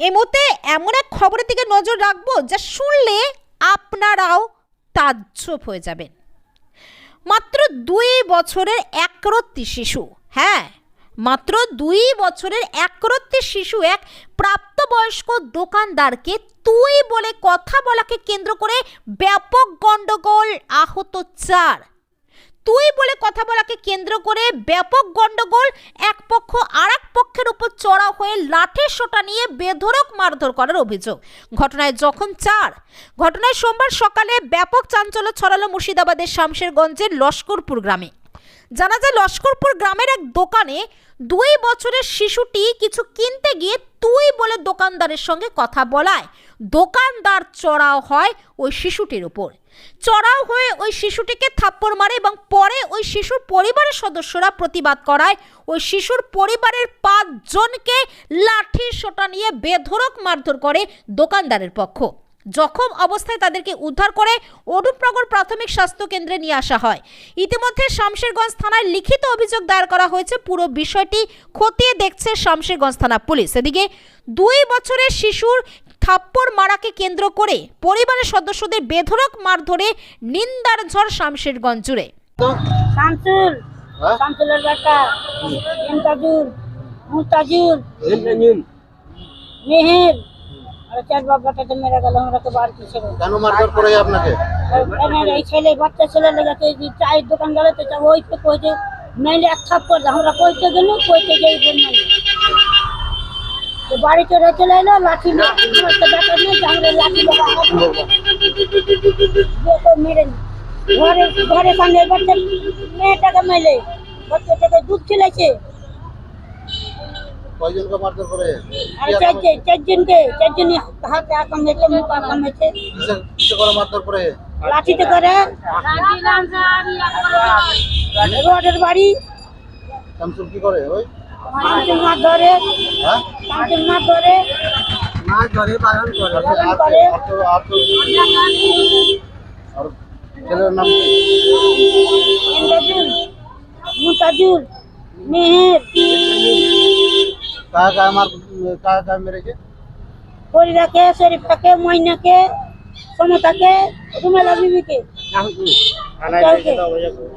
এই মুহূর্তে এমন এক খবরের দিকে নজর রাখব যা শুনলে আপনারাও তাজ্জব হয়ে যাবেন। মাত্র দুই বছরের একরত্তি শিশু হ্যাঁ মাত্র দুই বছরের একরত্তি শিশু এক প্রাপ্তবয়স্ক দোকানদারকে তুই বলে কথা বলাকে কেন্দ্র করে ব্যাপক গণ্ডগোল, আহত চার। তুই বলে কথা বলাকে কেন্দ্র করে ব্যাপক গন্ডগোল, এক পক্ষ আর এক পক্ষের উপর চড়া হয়ে লাঠের সোটা নিয়ে বেধরক মারধর করার অভিযোগ। ঘটনায় যখন চার। ঘটনায় সোমবার সকালে ব্যাপক চাঞ্চল্য ছড়ালো মুর্শিদাবাদের শামশেরগঞ্জের লস্করপুর গ্রামে। জানা যায় লস্করপুর গ্রামের এক দোকানে দুই বছরের শিশুটি কিছু কিনতে গিয়ে তুই বলে দোকানদারের সঙ্গে কথা বলায়। দোকানদার চড়াও হয় ওই শিশুটির উপর চড়াও হয়ে ওই শিশুটিকে থাপ্পড় মারে এবং পরে ওই শিশুর পরিবারের সদস্যরা প্রতিবাদ করায়। ওই শিশুর পরিবারের পাঁচজনকে লাঠি, সোটা নিয়ে বেধরক মারধর করে দোকানদারের পক্ষ। জখম অবস্থায় তাদেরকে উদ্ধার করে অরূপনগর প্রাথমিক স্বাস্থ্য কেন্দ্রে নিয়ে আসা হয়। ইতিমধ্যে শামশেরগঞ্জ থানায় লিখিত অভিযোগ দায়ের করা হয়েছে। পুরো বিষয়টি খতিয়ে দেখছে শামশেরগঞ্জ থানা পুলিশ। এদিকে দুই বছরের শিশুর থাপ্পড় মারাকে কেন্দ্র করে পরিবারের সদস্যদের বেধরক মারধরে নিন্দার ঝড় শামশেরগঞ্জ জুড়ে। শামসুল হ্যাঁ? শামসুলের মেহের আর চার বাবাটাতে মেরে গেল আমরা তো বার কিছু কেন মারধর করে আপনাকে? এই ছেলে বাচ্চা ছেলে লেগেছে যে চায়ের দোকান গেলে তো চা ওই তো কইতে নাইলে এক থাপ্পড় আমরা কইতে গেল কইতে যাই নাই তো বাড়ি চলে চলে এলো লাঠি নিয়ে আমার তো দেখা নেই আমরা লাঠি মেরে ঘরে ঘরে সামনে বাচ্চা মেয়েটাকে মেলে। বাচ্চাটাকে দুধ খিলাইছে। কয়জনকে মারধর করে? চারজনকে চারজনই হাতে আকামেছে মুখ আকামেছে কিসে- করে মারধর করে? লাঠিতে করে। রোডের বাড়ি। শামসুল কি করে ওই? শামসুল মাছ ধরে হ্যাঁ? শামসুল মাছ ধরে মাছ ধরে পালন করে। আর ছেলের নাম কি? মুতাজুল মেহের। কাকা কাকা মার কাকা কাকা মেরেছে? ফরিদাকে শরীফাকে ময়নাকে সমতাকে রুমেলা বিবিকে।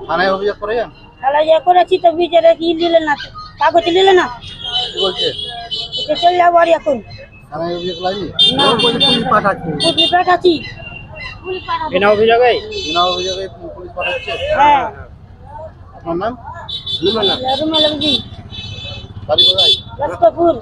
থানায় অভিযোগ করেছেন তাহলে যে করেছি তো বিচারে কি নিলে না? কাগজ নিলে না? কি বলছে? চলে যাব আর এখন। থানায় অভিযোগ লাগনি না। পুটলি পাঠাচ্ছি? বিনা অভিযোগে? বিনা অভিযোগে পুলিশ পাঠাচ্ছে? হ্যাঁ। আপনার নাম? রুমেলা বিবি। বাড়ি কোথায়? লস্করপুর